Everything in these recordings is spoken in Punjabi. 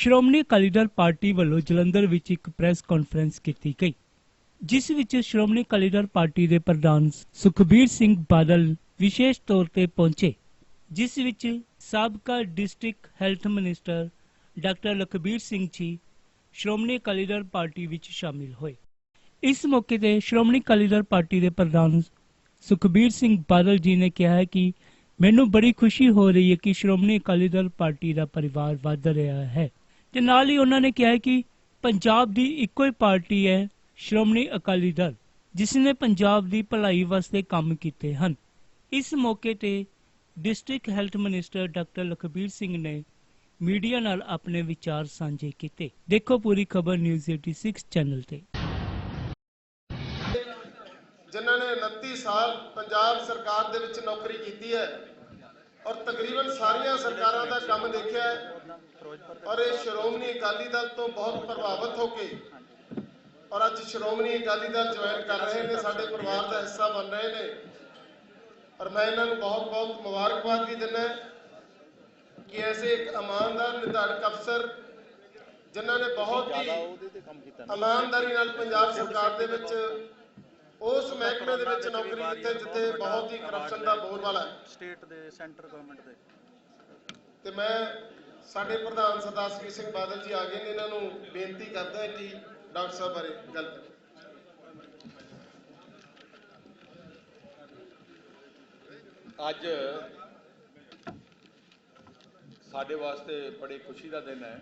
ਸ਼੍ਰੋਮਣੀ ਅਕਾਲੀ ਦਲ ਪਾਰਟੀ ਵੱਲੋਂ ਜਲੰਧਰ ਵਿੱਚ ਇੱਕ ਪ੍ਰੈਸ ਕਾਨਫਰੰਸ ਕੀਤੀ ਗਈ, ਜਿਸ ਵਿੱਚ ਸ਼੍ਰੋਮਣੀ ਅਕਾਲੀ ਦਲ ਪਾਰਟੀ ਦੇ ਪ੍ਰਧਾਨ ਸੁਖਬੀਰ ਸਿੰਘ ਬਾਦਲ ਵਿਸ਼ੇਸ਼ ਤੌਰ ਤੇ ਪਹੁੰਚੇ, ਜਿਸ ਵਿੱਚ ਸਾਬਕਾ district health minister doctor Lakhbir Singh ji Shiromani Akali Dal party ਵਿੱਚ ਸ਼ਾਮਿਲ ਹੋਏ। ਇਸ ਮੌਕੇ ਤੇ ਸ਼੍ਰੋਮਣੀ ਅਕਾਲੀ ਦਲ ਪਾਰਟੀ ਦੇ ਪ੍ਰਧਾਨ ਸੁਖਬੀਰ ਸਿੰਘ ਬਾਦਲ ਜੀ ਨੇ ਕਿਹਾ ਹੈ ਕਿ ਮੈਨੂੰ ਬੜੀ ਖੁਸ਼ੀ ਹੋ ਰਹੀ ਹੈ ਕਿ ਸ਼੍ਰੋਮਣੀ ਅਕਾਲੀ ਦਲ ਪਾਰਟੀ ਦਾ ਪਰਿਵਾਰ ਵੱਧ ਰਿਹਾ ਹੈ। ਤੇ ਨਾਲ ਹੀ ਉਹਨਾਂ ਨੇ ਕਿਹਾ ਕਿ ਪੰਜਾਬ ਦੀ ਇੱਕੋ ਹੀ ਪਾਰਟੀ ਹੈ, ਸ਼੍ਰੋਮਣੀ ਅਕਾਲੀ ਦਲ ਜਿਸ ਨੇ ਪੰਜਾਬ ਦੀ ਭਲਾਈ ਵਾਸਤੇ ਕੰਮ ਕੀਤੇ ਹਨ। ਇਸ ਮੌਕੇ ਤੇ district health minister doctor Lakhbir Singh ਨੇ ਮੀਡੀਆ ਨਾਲ ਆਪਣੇ ਵਿਚਾਰ ਸਾਂਝੇ ਕੀਤੇ। ਦੇਖੋ ਪੂਰੀ ਖਬਰ ਨਿਊਜ਼ 86 ਚੈਨਲ ਤੇ। ਜਿਨ੍ਹਾਂ ਨੇ 29 ਸਾਲ ਪੰਜਾਬ ਸਰਕਾਰ ਦੇ ਵਿੱਚ ਨੌਕਰੀ ਕੀਤੀ ਹੈ ਔਰ ਤਕਰੀਬਨ ਸਾਰੀਆਂ ਸਰਕਾਰਾਂ ਦਾ ਕੰਮ ਦੇਖਿਆ ਔਰ ਇਹ ਸ਼੍ਰੋਮਣੀ ਅਕਾਲੀ ਦਲ ਤੋਂ ਬਹੁਤ ਪ੍ਰਭਾਵਿਤ ਹੋ ਕੇ ਔਰ ਅੱਜ ਸ਼੍ਰੋਮਣੀ ਅਕਾਲੀ ਦਲ ਜੁਆਇਨ ਕਰ ਰਹੇ ਨੇ, ਸਾਡੇ ਪਰਿਵਾਰ ਦਾ ਹਿੱਸਾ ਬਣ ਰਹੇ ਨੇ। ਔਰ ਮੈਂ ਇਹਨਾਂ ਨੂੰ ਬਹੁਤ ਬਹੁਤ ਮੁਬਾਰਕਬਾਦ ਵੀ ਦਿੰਦਾ ਕਿ ਐਸੇ ਇੱਕ ਇਮਾਨਦਾਰ ਨਿਧਾੜਕ ਅਫਸਰ ਜਿਨ੍ਹਾਂ ਨੇ ਬਹੁਤ ਹੀ ਇਮਾਨਦਾਰੀ ਨਾਲ ਪੰਜਾਬ ਸਰਕਾਰ ਦੇ ਵਿੱਚ ਉਸ ਮਹਿਕਮੇ ਦੇ ਵਿੱਚ ਨੌਕਰੀ ਕੀਤੀ ਜਿੱਥੇ ਬਹੁਤ ਹੀ ਕਰਪਸ਼ਨ ਦਾ ਬੋਲਬਾਲਾ ਹੈ। ਸਟੇਟ ਦੇ ਸੈਂਟਰ ਗਵਰਨਮੈਂਟ ਦੇ। ਤੇ ਮੈਂ ਸਾਡੇ ਪ੍ਰਧਾਨ ਸਰਦਾਰ ਸੁਖਬੀਰ ਸਿੰਘ ਬਾਦਲ ਜੀ ਆ ਗਏ ਨੇ ਇਹਨਾਂ ਨੂੰ ਬੇਨਤੀ ਕਰਦਾ ਕਿ ਡਾਕਟਰ ਸਾਹਿਬ ਬਾਰੇ ਗੱਲ ਕरें ਅੱਜ ਸਾਡੇ ਵਾਸਤੇ ਬੜੀ ਖੁਸ਼ੀ ਦਾ ਦਿਨ ਹੈ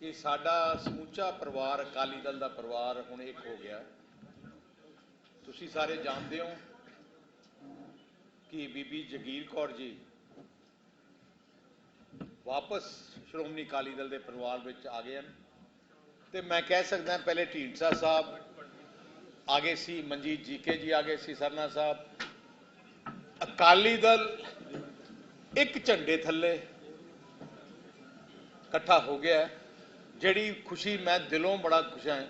ਕਿ ਸਾਡਾ ਸਮੁੱਚਾ ਪਰਿਵਾਰ ਅਕਾਲੀ ਦਲ ਦਾ ਪਰਿਵਾਰ ਹੁਣ ਇੱਕ ਹੋ ਗਿਆ। ਤੁਸੀਂ ਸਾਰੇ ਜਾਣਦੇ ਹੋ ਕਿ ਬੀਬੀ ਜਗੀਰ ਕੌਰ ਜੀ ਵਾਪਸ ਸ਼੍ਰੋਮਣੀ ਅਕਾਲੀ ਦਲ ਦੇ ਪਰਿਵਾਰ ਵਿੱਚ ਆ ਗਏ ਹਨ ਤੇ ਮੈਂ ਕਹਿ ਸਕਦਾ ਪਹਿਲੇ ਢੀਂਡਸਾ ਸਾਹਿਬ ਆ ਗਏ ਸੀ, ਮਨਜੀਤ ਜੀਕੇ ਜੀ ਆ ਗਏ ਸੀ, ਸਰਨਾ ਸਾਹਿਬ। ਅਕਾਲੀ ਦਲ ਇੱਕ ਝੰਡੇ ਥੱਲੇ ਇਕੱਠਾ ਹੋ ਗਿਆ ਜਿਹੜੀ ਖੁਸ਼ੀ ਮੈਂ ਦਿਲੋਂ ਬੜਾ ਖੁਸ਼ ਹਾਂ।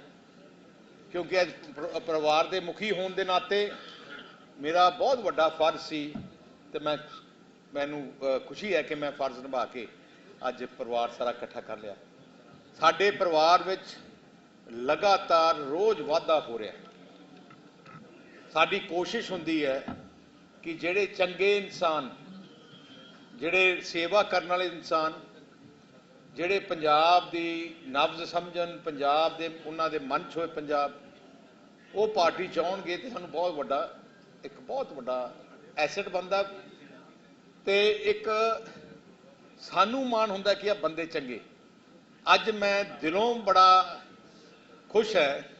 ਕਿਉਂਕਿ ਅੱਜ ਪਰ- ਪਰਿਵਾਰ ਦੇ ਮੁਖੀ ਹੋਣ ਦੇ ਨਾਤੇ ਮੇਰਾ ਬਹੁਤ ਵੱਡਾ ਫਰਜ਼ ਸੀ ਤੇ ਮੈਂ ਮੈਨੂੰ ਖੁਸ਼ੀ ਹੈ ਕਿ ਮੈਂ ਫਰਜ਼ ਨਿਭਾ ਕੇ ਅੱਜ ਪਰਿਵਾਰ ਸਾਰਾ ਇਕੱਠਾ ਕਰ ਲਿਆ। ਸਾਡੇ ਪਰਿਵਾਰ ਵਿੱਚ ਲਗਾਤਾਰ ਰੋਜ਼ ਵਾਧਾ ਹੋ ਰਿਹਾ ਸਾਡੀ ਕੋਸ਼ਿਸ਼ ਹੁੰਦੀ ਹੈ ਕਿ ਜਿਹੜੇ ਚੰਗੇ ਇਨਸਾਨ, ਜਿਹੜੇ ਸੇਵਾ ਕਰਨ ਵਾਲੇ ਇਨਸਾਨ, ਜਿਹੜੇ ਪੰਜਾਬ ਦੀ ਨਬਜ਼ ਸਮਝਣ, ਪੰਜਾਬ ਦੇ, ਉਹਨਾਂ ਦੇ ਮਨ 'ਚ ਹੋਏ ਪੰਜਾਬ ਉਹ ਪਾਰਟੀ ਚਾਹਣਗੇ ਤੇ ਸਾਨੂੰ ਬਹੁਤ ਵੱਡਾ, ਇੱਕ ਬਹੁਤ ਵੱਡਾ ਐਸੈਟ ਬਣਦਾ। ਤੇ ਇੱਕ ਸਾਨੂੰ ਮਾਣ ਹੁੰਦਾ ਕਿ ਆ ਬੰਦੇ ਚੰਗੇ। ਅੱਜ ਮੈਂ ਦਿਲੋਂ ਬੜਾ ਖੁਸ਼ ਹੈ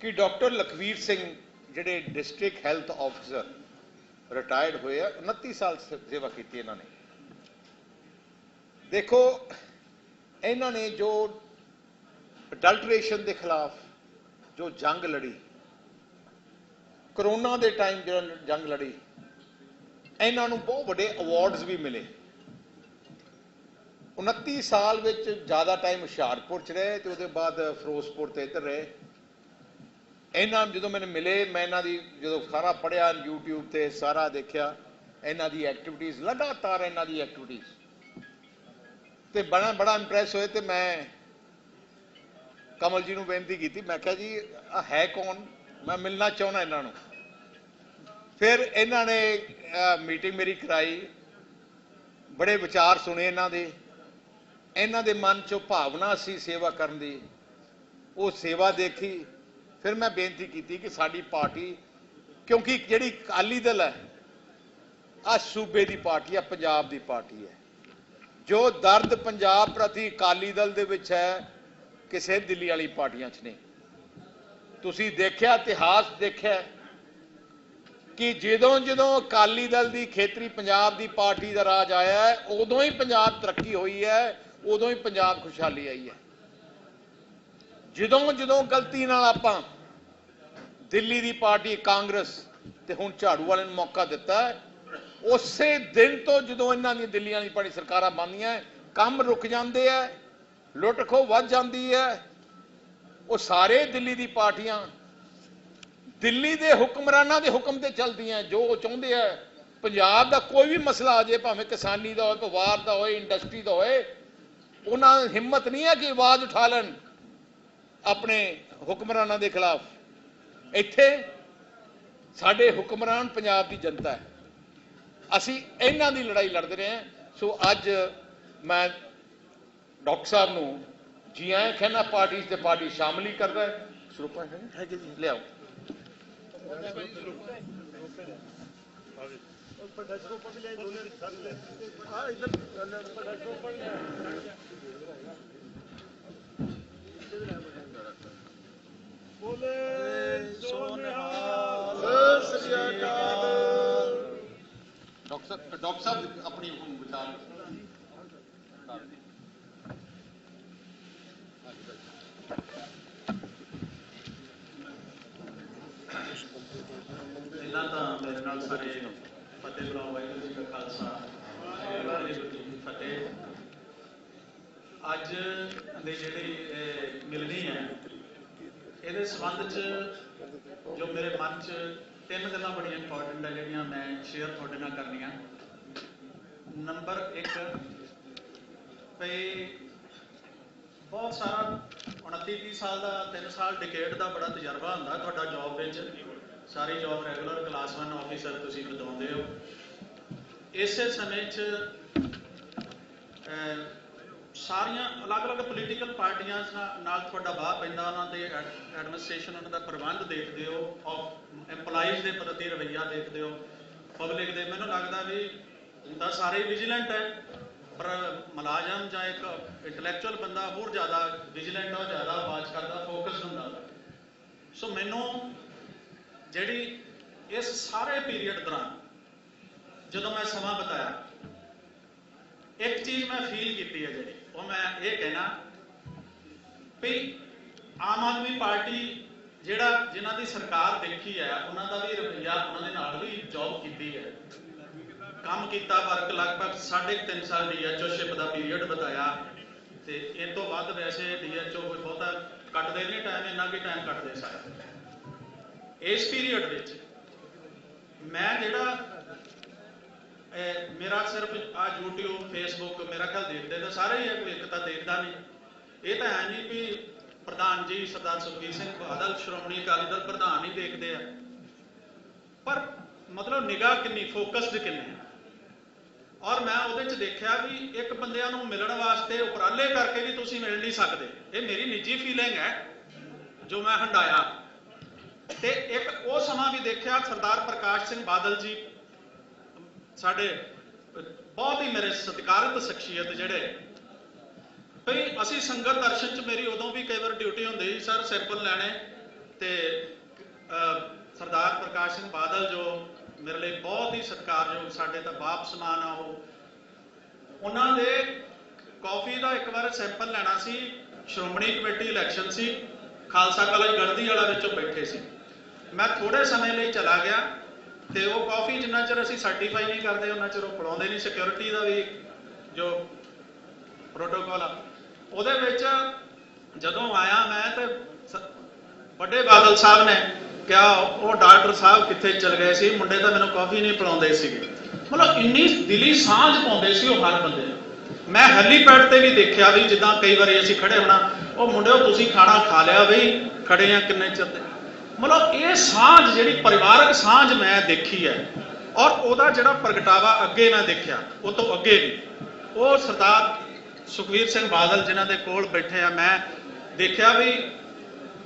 ਕਿ ਡਾਕਟਰ ਲਖਵੀਰ ਸਿੰਘ, ਜਿਹੜੇ ਡਿਸਟ੍ਰਿਕਟ ਹੈਲਥ ਆਫੀਸਰ ਰਿਟਾਇਰਡ ਹੋਏ ਆ 29 ਸਾਲ ਸੇ- ਸੇਵਾ ਕੀਤੀ ਇਹਨਾਂ ਨੇ। ਦੇਖੋ, ਇਹਨਾਂ ਨੇ ਜੋ ਅਡਲਟਰੇਸ਼ਨ ਦੇ ਖਿਲਾਫ ਜੋ ਜੰਗ ਲੜੀ ਕਰੋਨਾ ਦੇ ਟਾਈਮ ਜਿਹੜਾ ਜੰਗ ਲੜੀ, ਇਹਨਾਂ ਨੂੰ ਬਹੁਤ ਵੱਡੇ ਅਵਾਰਡਸ ਵੀ ਮਿਲੇ। 29 ਸਾਲ ਵਿੱਚ ਜ਼ਿਆਦਾ ਟਾਈਮ ਹੁਸ਼ਿਆਰਪੁਰ ਚ ਰਹੇ ਤੇ ਉਹਦੇ ਬਾਅਦ ਫਿਰੋਜ਼ਪੁਰ ਤੇ ਇੱਧਰ ਰਹੇ। ਇਹਨਾਂ ਜਦੋਂ ਮੈਨੂੰ ਮਿਲੇ, ਮੈਂ ਇਹਨਾਂ ਦੀ ਜਦੋਂ ਸਾਰਾ ਪੜਿਆ YouTube ਤੇ ਸਾਰਾ ਦੇਖਿਆ, ਇਹਨਾਂ ਦੀ ਐਕਟੀਵਿਟੀਜ਼ ਲਗਾਤਾਰ ਇਹਨਾਂ ਦੀ ਐਕਟੀਵਿਟੀਜ਼ ਤੇ ਬੜਾ ਬੜਾ ਇੰਪ੍ਰੈਸ ਹੋਏ ਤੇ ਮੈਂ ਕਮਲ ਜੀ ਨੂੰ ਬੇਨਤੀ ਕੀਤੀ, ਮੈਂ ਕਿਹਾ ਜੀ ਹੈ ਕੌਣ? ਮੈਂ ਮਿਲਣਾ ਚਾਹੁੰਦਾ ਇਹਨਾਂ ਨੂੰ। ਫਿਰ ਇਹਨਾਂ ਨੇ ਮੀਟਿੰਗ ਮੇਰੀ ਕਰਾਈ। ਬੜੇ ਵਿਚਾਰ ਸੁਣੇ ਇਹਨਾਂ ਦੇ। ਇਹਨਾਂ ਦੇ ਮਨ 'ਚੋਂ ਭਾਵਨਾ ਸੀ ਸੇਵਾ ਕਰਨ ਦੀ। ਉਹ ਸੇਵਾ ਦੇਖੀ। ਫਿਰ ਮੈਂ ਬੇਨਤੀ ਕੀਤੀ ਕਿ ਸਾਡੀ ਪਾਰਟੀ, ਕਿਉਂਕਿ ਜਿਹੜੀ ਅਕਾਲੀ ਦਲ ਹੈ ਆ ਸੂਬੇ ਦੀ ਪਾਰਟੀ ਆ, ਪੰਜਾਬ ਦੀ ਪਾਰਟੀ ਹੈ। ਜੋ ਦਰਦ ਪੰਜਾਬ ਪ੍ਰਤੀ ਅਕਾਲੀ ਦਲ ਦੇ ਵਿੱਚ ਹੈ, ਕਿਸੇ ਦਿੱਲੀ ਵਾਲੀ ਪਾਰਟੀਆਂ 'ਚ ਨਹੀਂ। ਤੁਸੀਂ ਦੇਖਿਆ, ਇਤਿਹਾਸ ਦੇਖਿਆ ਕਿ ਜਦੋਂ ਜਦੋਂ ਅਕਾਲੀ ਦਲ ਦੀ ਖੇਤਰੀ ਪੰਜਾਬ ਦੀ ਪਾਰਟੀ ਦਾ ਰਾਜ ਆਇਆ ਹੈ, ਉਦੋਂ ਹੀ ਪੰਜਾਬ ਤਰੱਕੀ ਹੋਈ ਹੈ, ਉਦੋਂ ਹੀ ਪੰਜਾਬ ਖੁਸ਼ਹਾਲੀ ਆਈ ਹੈ। ਜਦੋਂ ਜਦੋਂ ਗਲਤੀ ਨਾਲ ਆਪਾਂ ਦਿੱਲੀ ਦੀ ਪਾਰਟੀ ਕਾਂਗਰਸ ਤੇ ਹੁਣ ਝਾੜੂ ਵਾਲਿਆਂ ਨੂੰ ਮੌਕਾ ਦਿੱਤਾ ਉਸੇ ਦਿਨ ਤੋਂ ਜਦੋਂ ਇਹਨਾਂ ਦੀਆਂ ਦਿੱਲੀਆਂ ਦੀ ਪਾਰਟੀ ਸਰਕਾਰਾਂ ਬਣਦੀਆਂ ਕੰਮ ਰੁਕ ਜਾਂਦੇ ਆ ਲੁੱਟ ਖੋ ਵੱਧ ਜਾਂਦੀ ਹੈ, ਉਹ ਸਾਰੇ ਦਿੱਲੀ ਦੀ ਪਾਰਟੀਆਂ ਦਿੱਲੀ ਦੇ ਹੁਕਮਰਾਨਾਂ ਦੇ ਹੁਕਮ ਤੇ ਚੱਲਦੀਆਂ ਜੋ ਉਹ ਚਾਹੁੰਦੇ ਆ ਪੰਜਾਬ ਦਾ ਕੋਈ ਵੀ ਮਸਲਾ ਆ ਜੇ ਭਾਵੇਂ ਕਿਸਾਨੀ ਦਾ ਹੋਵੇ ਪਰਿਵਾਰ ਦਾ ਹੋਵੇ ਇੰਡਸਟਰੀ ਦਾ ਹੋਵੇ ਉਹਨਾਂ ਹਿੰਮਤ ਨਹੀਂ ਹੈ ਕਿ ਆਵਾਜ਼ ਉਠਾ ਲੈਣ ਆਪਣੇ ਹੁਕਮਰਾਨਾਂ ਦੇ ਖਿਲਾਫ। ਇੱਥੇ ਸਾਡੇ ਹੁਕਮਰਾਨ ਪੰਜਾਬ ਦੀ ਜਨਤਾ ਹੈ। ਅਸੀਂ ਇਹਨਾਂ ਦੀ ਲੜਾਈ ਲੜਦੇ ਰਹੇ ਹਾਂ। ਸੋ ਅੱਜ ਮੈਂ ਡਾਕਟਰ ਸਾਹਿਬ ਨੂੰ ਜੀ ਆਇਆਂ ਕਹਿੰਦਾ ਪਾਰਟੀ ਤੇ ਪਾਰਟੀ ਸ਼ਾਮਲ ਹੀ ਕਰਦਾ ਹੈ। ਸਰੂਪਾ ਹੈ ਲਿਆਓ। ਡਾਕਟਰ ਸਾਹਿਬ ਡਾਕਟਰ ਸਾਹਿਬ ਆਪਣੀ ਵਿਚਾਰ ਪਹਿਲਾਂ ਤਾਂ ਮੇਰੇ ਨਾਲ ਸਾਰੇ ਫਤਿਹ ਬੁਲਾਓ, ਵਾਹਿਗੁਰੂ ਜੀ ਕਾ ਖਾਲਸਾ ਵਾਹਿਗੁਰੂ ਜੀ ਕੀ ਫਤਿਹ। ਅੱਜ ਦੇ ਜਿਹੜੀ ਮਿਲਣੀ ਹੈ, ਇਹਦੇ ਸੰਬੰਧ ਚ ਜੋ ਮੇਰੇ ਮਨ ਚ ਤਿੰਨ ਗੱਲਾਂ ਬੜੀਆਂ ਇੰਪੋਰਟੈਂਟ ਹੈ, ਜਿਹੜੀਆਂ ਮੈਂ ਸ਼ੇਅਰ ਤੁਹਾਡੇ ਨਾਲ ਕਰਨੀਆਂ। ਨੰਬਰ 1 ਭਈ ਬਹੁਤ ਸਾਰਾ 29 30 ਸਾਲ ਦਾ 3 ਸਾਲ ਡਿਕੇਡ ਦਾ ਬੜਾ ਤਜਰਬਾ ਹੁੰਦਾ ਤੁਹਾਡਾ ਜੌਬ ਵਿੱਚ। ਸਾਰੀ ਜੌਬ ਰੈਗੂਲਰ ਕਲਾਸ 1 ਆਫੀਸਰ ਤੁਸੀਂ ਬਤਾਉਂਦੇ ਹੋ। ਇਸੇ ਸਮੇਂ 'ਚ ਸਾਰੀਆਂ ਅਲੱਗ-ਅਲੱਗ ਪੋਲੀਟੀਕਲ ਪਾਰਟੀਆਂ ਨਾਲ- ਤੁਹਾਡਾ ਵਾਹ ਪੈਂਦਾ, ਉਹਨਾਂ ਦੇ ਐਡਮਿਨਿਸਟ੍ਰੇਸ਼ਨ ਉਹਨਾਂ ਦਾ ਪ੍ਰਬੰਧ ਦੇਖਦੇ ਹੋ ਆਫ EMPLOYEES ਦੇ ਪ੍ਰਤੀ ਰਵੱਈਆ ਦੇਖਦੇ ਹੋ ਪਬਲਿਕ ਦੇ। ਮੈਨੂੰ ਲੱਗਦਾ ਵੀ ਹੁੰਦਾ ਸਾਰੇ ਵਿਜੀਲੈਂਟ ਹੈ, ਪਰ ਮੁਲਾਜ਼ਮ ਜਾਂ ਇੱਕ ਇੰਟੈਲੈਕਚੁਅਲ ਬੰਦਾ ਹੋਰ ਜ਼ਿਆਦਾ ਵਿਜੀਲੈਂਟ ਹੋ ਜ਼ਿਆਦਾ ਆਵਾਜ਼ ਕਰਦਾ ਫੋਕਸ ਹੁੰਦਾ। ਸੋ ਮੈਨੂੰ ਜਿਹੜੀ ਇਸ ਸਾਰੇ ਪੀਰੀਅਡ ਦੌਰਾਨ ਜਦੋਂ ਮੈਂ ਸਮਾਂ ਬਤਾਇਆ, ਇੱਕ ਚੀਜ਼ ਮੈਂ ਫੀਲ ਕੀਤੀ ਹੈ ਜਿਹੜੀ, ਉਹ ਮੈਂ ਇਹ ਕਹਿਣਾ ਵੀ ਆਮ ਆਦਮੀ ਪਾਰਟੀ ਜਿਹੜਾ ਜਿਨ੍ਹਾਂ ਦੀ ਸਰਕਾਰ ਦੇਖੀ ਹੈ, ਉਹਨਾਂ ਦਾ ਵੀ ਰਵੱਈਆ ਉਹਨਾਂ ਦੇ ਨਾਲ ਵੀ ਜੌਬ ਕੀਤੀ ਹੈ। ਕੰਮ ਕੀਤਾ, ਵਰਕ ਲਗਭਗ 3.5 ਸਾਲ ਡੀਐਚਓਸ਼ਿਪ ਦਾ ਪੀਰੀਅਡ ਬਤਾਇਆ ਤੇ ਇਹ ਤੋਂ ਵੱਧ ਵੈਸੇ ਡੀਐਚਓ ਕੋਈ ਬਹੁਤਾ ਕੱਟਦੇ ਨਹੀਂ ਟਾਈਮ ਇੰਨਾ ਕੀ ਟਾਈਮ ਕੱਟਦੇ ਸਾਰੇ। ਇਸ ਪੀਰੀਅਡ ਵਿੱਚ ਮੈਂ ਜਿਹੜਾ ਮੇਰਾ ਸਿਰਫ ਆ YouTube, Facebook, ਮੇਰਾ ਖਿਆਲ ਦੇਖਦੇ ਤਾਂ ਸਾਰੇ ਹੀ ਆ, ਕੋਈ ਇੱਕ ਤਾਂ ਦੇਖਦਾ ਨਹੀਂ। ਇਹ ਤਾਂ ਹੈ ਨਹੀਂ ਵੀ ਪ੍ਰਧਾਨ ਜੀ, ਸਰਦਾਰ ਸੁਖਬੀਰ ਸਿੰਘ ਬਾਦਲ, ਸ਼੍ਰੋਮਣੀ ਅਕਾਲੀ ਦਲ ਪ੍ਰਧਾਨ ਹੀ ਦੇਖਦੇ ਆ। ਪਰ ਮਤਲਬ ਨਿਗਾਹ ਕਿੰਨੀ ਫੋਕਸਡ ਕਿੰਨੀ ਔਰ ਮੈਂ ਉਹਦੇ ਚ ਦੇਖਿਆ ਵੀ ਇੱਕ ਬੰਦਿਆਂ ਨੂੰ ਮਿਲਣ ਵਾਸਤੇ ਉਪਰਾਲੇ ਕਰਕੇ ਵੀ ਤੁਸੀਂ ਮਿਲ ਨਹੀਂ ਸਕਦੇ। ਇਹ ਮੇਰੀ ਨਿੱਜੀ ਫੀਲਿੰਗ ਹੈ, ਜੋ ਮੈਂ ਹੰਡਾਇਆ ਤੇ ਇੱਕ ਉਹ ਸਮਾਂ ਵੀ ਦੇਖਿਆ, ਸਰਦਾਰ ਪ੍ਰਕਾਸ਼ ਸਿੰਘ ਬਾਦਲ ਜੀ, ਸਾਡੇ ਬਹੁਤ ਹੀ ਮੇਰੇ ਸਤਿਕਾਰਤ ਸ਼ਖਸੀਅਤ ਜਿਹੜੇ। ਭਈ ਅਸੀਂ ਸੰਗਤ ਦਰਸ਼ਨ ਚ ਮੇਰੀ ਉਦੋਂ ਵੀ ਕਈ ਵਾਰ ਡਿਊਟੀ ਹੁੰਦੀ ਸੀ, ਸਰ ਸੈਂਪਲ ਲੈਣੇ। ਤੇ ਸਰਦਾਰ ਪ੍ਰਕਾਸ਼ ਸਿੰਘ ਬਾਦਲ ਜੋ ਮੇਰੇ ਲਈ ਬਹੁਤ ਹੀ ਸਤਿਕਾਰਯੋਗ, ਸਾਡੇ ਤਾਂ ਬਾਪ ਸਮਾਨ ਆ ਉਹ। ਉਹਨਾਂ ਦੇ ਕਾਫੀ ਦਾ ਇੱਕ ਵਾਰ ਸੈਂਪਲ ਲੈਣਾ ਸੀ, ਸ਼੍ਰੋਮਣੀ ਕਮੇਟੀ ਇਲੈਕਸ਼ਨ ਸੀ, ਖਾਲਸਾ ਕਾਲਜ ਗੜਦੀ ਵਾਲਾ ਵਿੱਚੋਂ ਬੈਠੇ ਸੀ। ਮੈਂ ਥੋੜੇ ਸਮੇਂ ਲਈ ਚਲਾ ਗਿਆ ਤੇ ਉਹ ਕਾਫੀ ਜਿੰਨਾ ਚਿਰ ਅਸੀਂ ਸਰਟੀਫਾਈ ਨਹੀਂ ਕਰਦੇ, ਉਹਨਾਂ ਚਿਰ ਉਹ ਪੜਾਉਂਦੇ ਨਹੀਂ। ਸਿਕਿਉਰਿਟੀ ਦਾ ਵੀ ਜੋ ਪ੍ਰੋਟੋਕਾਲ ਆ, ਉਹਦੇ ਵਿੱਚ ਜਦੋਂ ਆਇਆ ਮੈਂ ਤੇ ਵੱਡੇ ਬਾਦਲ ਸਾਹਿਬ ਨੇ ਕਿਹਾ, ਉਹ ਡਾਕਟਰ ਸਾਹਿਬ ਕਿੱਥੇ ਚਲ ਗਏ ਸੀ? ਮੁੰਡੇ ਤਾਂ ਮੈਨੂੰ ਕਾਫੀ ਨਹੀਂ ਪਿਲਾਉਂਦੇ ਸੀਗੇ। ਮਤਲਬ ਇੰਨੀ ਦਿਲੀ ਸਾਂਝ ਪਾਉਂਦੇ ਸੀ ਉਹ ਹਰ ਬੰਦੇ ਨੂੰ। ਮੈਂ ਹੈਲੀਪੈਡ ਤੇ ਵੀ ਦੇਖਿਆ ਵੀ ਜਿੱਦਾਂ ਕਈ ਵਾਰੀ ਅਸੀਂ ਖੜੇ ਹੋਣਾ, ਉਹ ਮੁੰਡਿਓ ਤੁਸੀਂ ਖਾਣਾ ਖਾ ਲਿਆ ਬਈ, ਖੜੇ ਆ ਕਿੰਨੇ ਚਿਰ ਮਤਲਬ ਇਹ ਸਾਂਝ ਜਿਹੜੀ ਪਰਿਵਾਰਕ ਸਾਂਝ ਮੈਂ ਦੇਖੀ ਹੈ ਔਰ ਉਹਦਾ ਜਿਹੜਾ ਪ੍ਰਗਟਾਵਾ ਅੱਗੇ ਮੈਂ ਦੇਖਿਆ, ਉਹ ਤੋਂ ਅੱਗੇ ਵੀ। ਉਹ ਸਰਦਾਰ ਸੁਖਵੀਰ ਸਿੰਘ ਬਾਦਲ ਜਿਨ੍ਹਾਂ ਦੇ ਕੋਲ ਬੈਠੇ ਆ, ਮੈਂ ਦੇਖਿਆ ਵੀ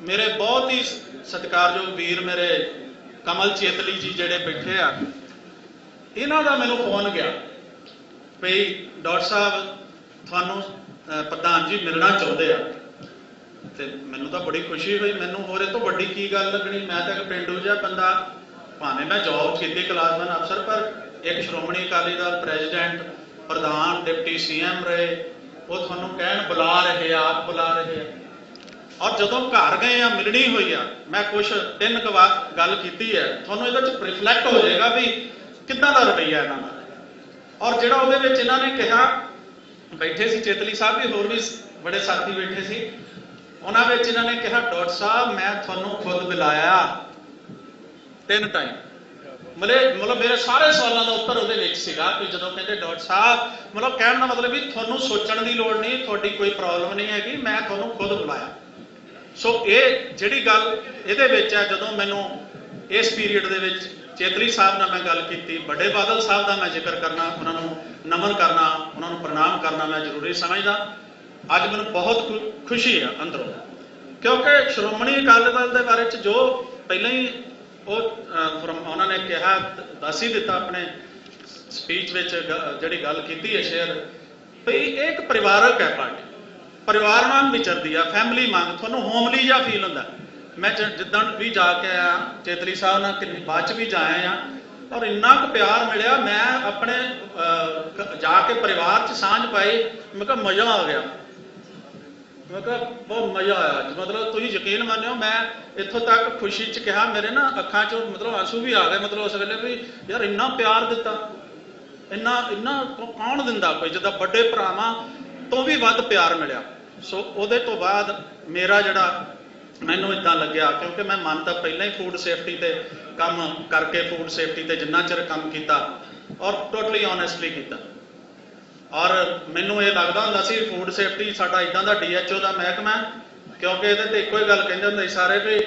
ਮੇਰੇ ਬਹੁਤ ਹੀ ਸਤਿਕਾਰਯੋਗ ਵੀਰ ਮੇਰੇ ਕਮਲ ਚੇਤਲੀ ਜੀ ਜਿਹੜੇ ਬੈਠੇ ਆ, ਇਹਨਾਂ ਦਾ ਮੈਨੂੰ ਫੋਨ ਗਿਆ ਭਈ ਡਾਕਟਰ ਸਾਹਿਬ, ਤੁਹਾਨੂੰ ਪ੍ਰਧਾਨ ਜੀ ਮਿਲਣਾ ਚਾਹੁੰਦੇ ਆ। ਤੇ ਮੈਨੂੰ ਤਾਂ ਬੜੀ ਖੁਸ਼ੀ ਹੋਈ ਮੈਨੂੰ ਹੋਰ ਇਹ ਤੋਂ ਵੱਡੀ ਕੀ ਗੱਲ ਲੱਗਣੀ? ਮੈਂ ਤਾਂ ਇੱਕ ਪਿੰਡੂ ਜਿਹਾ ਬੰਦਾ, ਭਾਵੇਂ ਮੈਂ ਜੌਬ ਕੀਤੀ ਕਲਾਸ 1 ਅਫਸਰ ਪਰ ਇੱਕ ਸ਼੍ਰੋਮਣੀ ਅਕਾਲੀ ਦਲ ਪ੍ਰੈਜ਼ੀਡੈਂਟ ਪ੍ਰਧਾਨ ਡਿਪਟੀ ਸੀਐਮ ਰਹੇ। ਉਹ ਤੁਹਾਨੂੰ ਕਹਿਣ, ਬੁਲਾ ਰਹੇ ਆ ਬੁਲਾ ਰਹੇ। ਆ ਔਰ ਜਦੋਂ ਘਰ ਗਏ ਆ, ਮਿਲਣੀ ਹੋਈ ਆ, ਮੈਂ ਕੁਛ ਤਿੰਨ ਕੁ ਵਾਰ ਗੱਲ ਕੀਤੀ ਹੈ। ਤੁਹਾਨੂੰ ਇਹਦੇ ਚ ਰਿਫਲੈਕਟ ਹੋ ਜਾਏਗਾ ਵੀ ਕਿੱਦਾਂ ਦਾ ਰਵੱਈਆ ਇਹਨਾਂ ਦਾ। ਔਰ ਜਿਹੜਾ ਉਹਦੇ ਵਿੱਚ ਇਹਨਾਂ ਨੇ ਕਿਹਾ, ਬੈਠੇ ਸੀ ਚੇਤਲੀ ਸਾਹਿਬ ਵੀ, ਹੋਰ ਵੀ ਬੜੇ ਸਾਥੀ ਬੈਠੇ ਸੀ। ਉਹਨਾਂ ਵਿੱਚ ਇਹਨਾਂ ਨੇ ਕਿਹਾ, ਡਾਕਟਰ ਸਾਹਿਬ, ਮੈਂ ਤੁਹਾਨੂੰ ਖੁਦ ਬੁਲਾਇਆ ਤਿੰਨ ਟਾਈਮ ਮਤਲਬ ਮਤਲਬ ਮੇਰੇ ਸਾਰੇ ਸਵਾਲਾਂ ਦਾ ਉੱਤਰ ਉਹਦੇ ਵਿੱਚ ਸੀਗਾ ਕਿ ਜਦੋਂ ਕਹਿੰਦੇ, ਡਾਕਟਰ ਸਾਹਿਬ, ਮਤਲਬ ਕਹਿਣ ਦਾ ਮਤਲਬ ਵੀ ਤੁਹਾਨੂੰ ਸੋਚਣ ਦੀ ਲੋੜ ਨਹੀਂ, ਤੁਹਾਡੀ ਕੋਈ ਪ੍ਰੋਬਲਮ ਨਹੀਂ ਹੈਗੀ, ਮੈਂ ਤੁਹਾਨੂੰ ਖੁਦ ਬੁਲਾਇਆ। ਸੋ ਇਹ ਜਿਹੜੀ ਗੱਲ ਇਹਦੇ ਵਿੱਚ ਹੈ, ਜਦੋਂ ਮੈਨੂੰ ਇਸ ਪੀਰੀਅਡ ਦੇ ਵਿੱਚ ਚੇਤਲੀ ਸਾਹਿਬ ਨਾਲ ਮੈਂ ਗੱਲ ਕੀਤੀ, ਵੱਡੇ ਬਾਦਲ ਸਾਹਿਬ ਦਾ ਮੈਂ ਜ਼ਿਕਰ ਕਰਨਾ, ਉਹਨਾਂ ਨੂੰ ਨਮਨ ਕਰਨਾ, ਉਹਨਾਂ ਨੂੰ ਪ੍ਰਣਾਮ ਕਰਨਾ ਮੈਂ ਜ਼ਰੂਰੀ ਸਮਝਦਾ। ਅੱਜ ਮੈਨੂੰ ਬਹੁਤ ਖੁਸ਼ੀ ਆ ਅੰਦਰੋਂ। ਕਿਉਂਕਿ ਸ਼੍ਰੋਮਣੀ ਅਕਾਲੀ ਦਲ ਦੇ ਬਾਰੇ ਚ ਜੋ ਪਹਿਲਾਂ ਹੀ ਉਹ ਉਹਨਾਂ ਨੇ ਕਿਹਾ, ਦੱਸ ਹੀ ਦਿੱਤਾ ਆਪਣੇ ਸਪੀਚ ਵਿੱਚ ਜਿਹੜੀ ਗੱਲ ਕੀਤੀ ਹੈ ਸ਼ੇਅਰ, ਵੀ ਇਹ ਇੱਕ ਪਰਿਵਾਰਕ ਹੈ ਪਾਰਟੀ। ਪਰਿਵਾਰ ਵਾਂਗ ਵਿਚਰਦੀ ਆ ਫੈਮਿਲੀ ਵਾਂਗ। ਤੁਹਾਨੂੰ ਹੋਮਲੀ ਜਿਹਾ ਫੀਲ ਹੁੰਦਾ। ਮੈਂ ਜ- ਜਿੱਦਣ ਵੀ ਜਾ ਕੇ ਆਇਆ ਚੇਤਲੀ ਸਾਹਿਬ ਨਾਲ ਕਿੰਨੀ ਬਾਅਦ ਚ ਵੀ ਜਾਇਆ ਆ, ਔਰ ਇੰਨਾ ਕੁ ਪਿਆਰ ਮਿਲਿਆ, ਮੈਂ ਆਪਣੇ ਜਾ ਕੇ ਪਰਿਵਾਰ ਚ ਸਾਂਝ ਪਾਈ, ਮੈਂ ਕਿਹਾ ਮਜ਼ਾ ਆ ਗਿਆ। ਮੈਂ ਕਿਹਾ, ਬਹੁਤ ਮਜ਼ਾ ਆਇਆ ਅੱਜ। ਮਤਲਬ ਤੁਸੀਂ ਯਕੀਨ ਮੰਨਿਓ, ਮੈਂ ਇੱਥੋਂ ਤੱਕ ਖੁਸ਼ੀ ਚ ਕਿਹਾ, ਮੇਰੇ ਨਾ ਅੱਖਾਂ ਚੋਂ ਮਤਲਬ ਆਂਸੂ ਵੀ ਆ ਗਏ। ਮਤਲਬ ਉਸ ਵੇਲੇ ਵੀ, ਯਾਰ ਇੰਨਾ ਪਿਆਰ ਦਿੱਤਾ, ਇੰਨਾ ਇੰਨਾ ਕੌਣ ਦਿੰਦਾ ਕੋਈ? ਜਿੱਦਾਂ ਵੱਡੇ ਭਰਾਵਾਂ ਤੋਂ ਵੀ ਵੱਧ ਪਿਆਰ ਮਿਲਿਆ। ਸੋ ਉਹਦੇ ਤੋਂ ਬਾਅਦ ਮੇਰਾ ਜਿਹੜਾ, ਮੈਨੂੰ ਇਦਾਂ ਲੱਗਿਆ, ਕਿਉਂਕਿ ਮੈਂ ਮਨ ਤਾਂ ਪਹਿਲਾਂ ਹੀ ਫੂਡ ਸੇਫਟੀ ਤੇ ਕੰਮ ਕਰਕੇ ਫੂਡ ਸੇਫਟੀ ਤੇ ਜਿੰਨਾ ਚਿਰ ਕੰਮ ਕੀਤਾ ਔਰ ਟੋਟਲੀ ਓਨੈਸਟਲੀ ਕੀਤਾ। ਔਰ ਮੈਨੂੰ ਇਹ ਲੱਗਦਾ ਹੁੰਦਾ ਸੀ ਫੂਡ ਸੇਫਟੀ ਸਾਡਾ ਇਦਾਂ ਦਾ ਡੀਐਚਓ ਦਾ ਮਹਿਕਮਾ ਕਿਉਂਕਿ ਇਹਦੇ ਤੇ ਇੱਕੋ ਹੀ ਗੱਲ ਕਹਿੰਦੇ ਹੁੰਦੇ ਸਾਰੇ ਵੀ